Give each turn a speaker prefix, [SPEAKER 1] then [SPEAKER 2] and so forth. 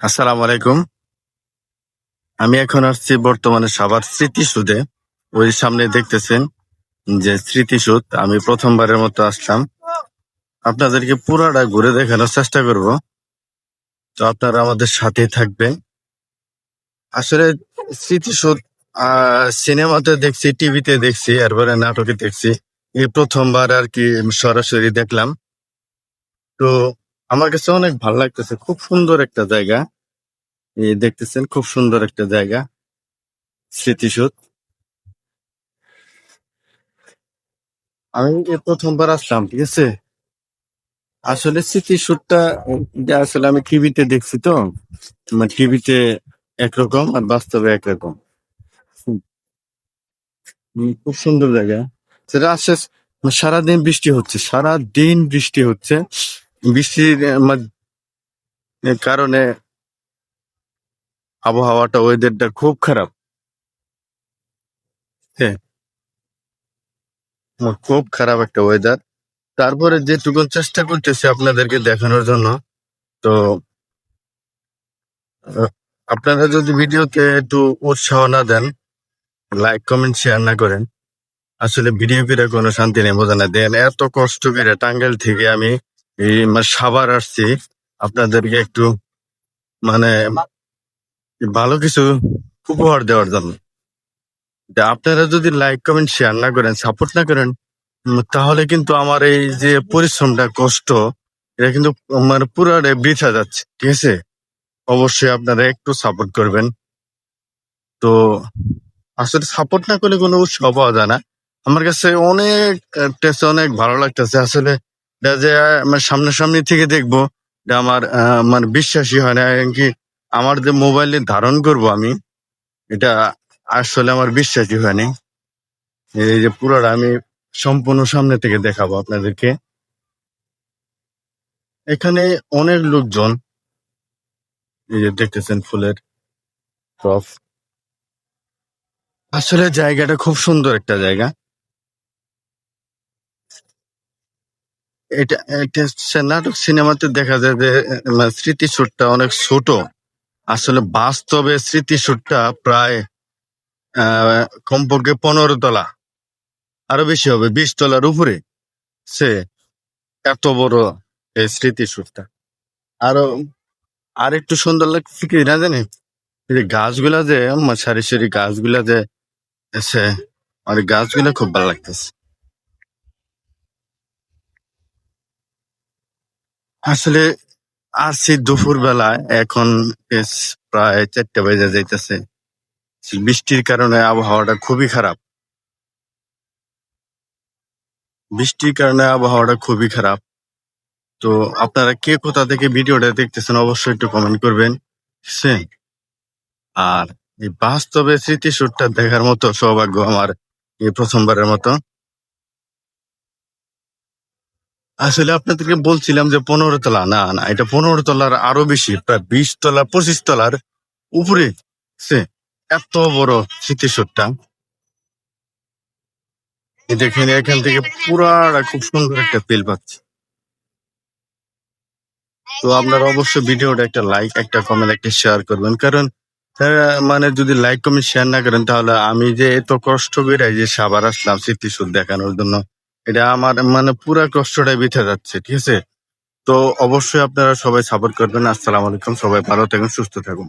[SPEAKER 1] আসসালামু আলাইকুম। আমি এখন আসছি বর্তমানে সাভার স্মৃতিসুদে ওই সামনে দেখতেছেন যে স্মৃতিসুদ আমি প্রথমবারের মতো আসলাম। আপনাদেরকে পুরাটা ঘুরে দেখানোর চেষ্টা করব। তো আপনারা আমাদের সাথে থাকবেন। আসলে স্মৃতিসুদ আহ, সিনেমাতে দেখছি টিভিতে দেখছি এরপরে নাটকে দেখছি। এই প্রথমবার আর কি সরাসরি দেখলাম। তো আমার কাছে অনেক ভালো লাগতেছে। খুব সুন্দর একটা জায়গা। এই দেখতেছেন, খুব সুন্দর একটা জায়গা। স্মৃতিসৌধ। আমি প্রথমবার আসলাম, ঠিক আছে? আসলে স্মৃতিসৌধটা, যে আসলে আমি টিভিতে দেখছি তো মানে টিভিতে একরকম আর বাস্তবে একরকম। খুব সুন্দর জায়গা। সেটা আসে সারাদিন বৃষ্টি হচ্ছে সারা দিন বৃষ্টি হচ্ছে। বৃষ্টির কারণে আবহাওয়াটা ওয়েদারটা খুব খারাপ। হ্যাঁ। খুব খারাপ একটা ওয়েদার তারপরে যেটুকু চেষ্টা করতেছি আপনাদেরকে দেখানোর জন্য, তো আপনারা যদি ভিডিওতে একটু উৎসাহ না দেন লাইক কমেন্ট শেয়ার না করেন, আসলে ভিডিও করে কোনো শান্তি নেই, বোঝা না। দেন এত কষ্ট করে টাঙ্গাইল থেকে আমি এই মানে সাভার আসছি। আপনাদেরকে একটু মানে ভালো কিছু উপহার দেওয়ার জন্য। আপনারা যদি লাইক কমেন্ট শেয়ার না করেন সাপোর্ট না করেন তাহলে কিন্তু আমার এই যে পরিশ্রমটা কষ্ট, এটা কিন্তু মানে পুরাটাই বৃথা যাচ্ছে, ঠিক আছে? অবশ্যই আপনারা একটু সাপোর্ট করবেন। তো আসলে সাপোর্ট না করলে কোনো উৎসাহ পাওয়া যায় না। আমার কাছে অনেক টেস্ট অনেক ভালো লাগতেছে। আসলে যে আহ, মানে সামনাসামনি থেকে দেখব আমার আহ, মানে বিশ্বাসই হয় না। কি আমার যে মোবাইলে ধারণ করব আমি এটা আসলে আমার বিশ্বাসই হয়নি এই যে পুরোটা আমি সম্পূর্ণ সামনে থেকে দেখাবো আপনাদেরকে। এখানে অনেক লোকজন এই যে দেখতেছেন ফুলের টপ। আসলে জায়গাটা খুব সুন্দর একটা জায়গা। এটা এটা হচ্ছে নাটক সিনেমাতে দেখা যায় যে আহ, স্মৃতিসুরটা অনেক ছোট। আসলে বাস্তবে স্মৃতিসুরটা প্রায় কমপক্ষে পনেরো তলা। আরও বেশি হবে বিশ তলার উপরে সে এত বড় এই স্মৃতিসুরটা আরও আর একটু সুন্দর লাগছে কি না জানি? এই গাছগুলা যে সারি সারি গাছগুলা যে এসে আর এই গাছগুলা খুব ভালো লাগতেছে। আসলে আসছি দুপুর বেলায় এখন প্রায় চারটে বেজে যাইতেছে। বৃষ্টির কারণে আবহাওয়াটা খুবই খারাপ। বৃষ্টির কারণে আবহাওয়াটা খুবই খারাপ। তো আপনারা কে কোথা থেকে ভিডিওটা দেখতেছেন অবশ্যই একটু কমেন্ট করবেন আর এই বাস্তবে স্মৃতিসুরটা দেখার মতো সৌভাগ্য আমার এই প্রথমবারের মতো। আসলে আপনাদেরকে বলছিলাম যে পনেরো তলা, না না, এটা পনেরো তলার আরও বেশি, প্রায় বিশ তলা, পঁচিশ তলার উপরে সে এত বড় স্মৃতিসুরটা দেখেন, এখান থেকে পুরাটা খুব সুন্দর একটা ফিল পাচ্ছি। তো আপনারা অবশ্যই ভিডিওটা একটা লাইক একটা কমেন্ট একটা শেয়ার করবেন। কারণ মানে যদি লাইক কমেন্ট শেয়ার না করেন, তাহলে আমি যে এত কষ্ট করে যে সাবার আসলাম স্মৃতিসুর দেখানোর জন্য এটা আমার মানে পুরো কষ্টটাই বিথে যাচ্ছে, ঠিক আছে? তো অবশ্যই আপনারা সবাই সাপোর্ট করবেন। আসসালামু আলাইকুম, সবাই ভালো থাকুন, সুস্থ থাকুন।